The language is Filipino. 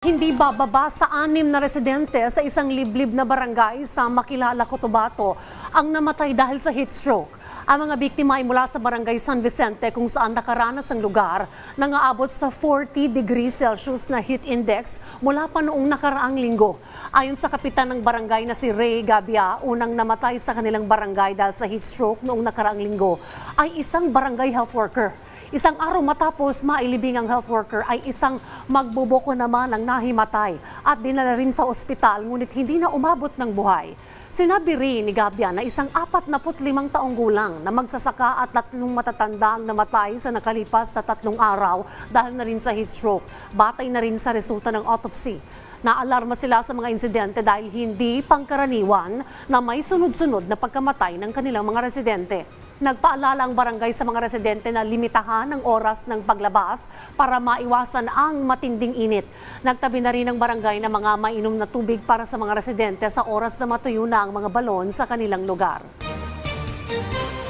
Hindi bababa sa anim na residente sa isang liblib na barangay sa Makilala, Cotabato ang namatay dahil sa heat stroke. Ang mga biktima ay mula sa barangay San Vicente kung saan nakaranas ang lugar nang aabot sa 40 degrees Celsius na heat index mula pa noong nakaraang linggo. Ayon sa kapitan ng barangay na si Ray Gabia, unang namatay sa kanilang barangay dahil sa heat stroke noong nakaraang linggo ay isang barangay health worker. Isang araw matapos mailibing ang health worker ay isang magbubuko naman ang nahimatay at dinala rin sa ospital ngunit hindi na umabot ng buhay. Sinabi rin ni Gabia na isang 45 taong gulang na magsasaka at tatlong matatanda ang namatay sa nakalipas na tatlong araw dahil na rin sa heat stroke. Batay na rin sa resulta ng autopsy. Naalarma sila sa mga insidente dahil hindi pangkaraniwan na may sunod-sunod na pagkamatay ng kanilang mga residente. Nagpaalala ang barangay sa mga residente na limitahan ang oras ng paglabas para maiwasan ang matinding init. Nagtabi na rin ang barangay ng mga mainom na tubig para sa mga residente sa oras na matuyo na ang mga balon sa kanilang lugar.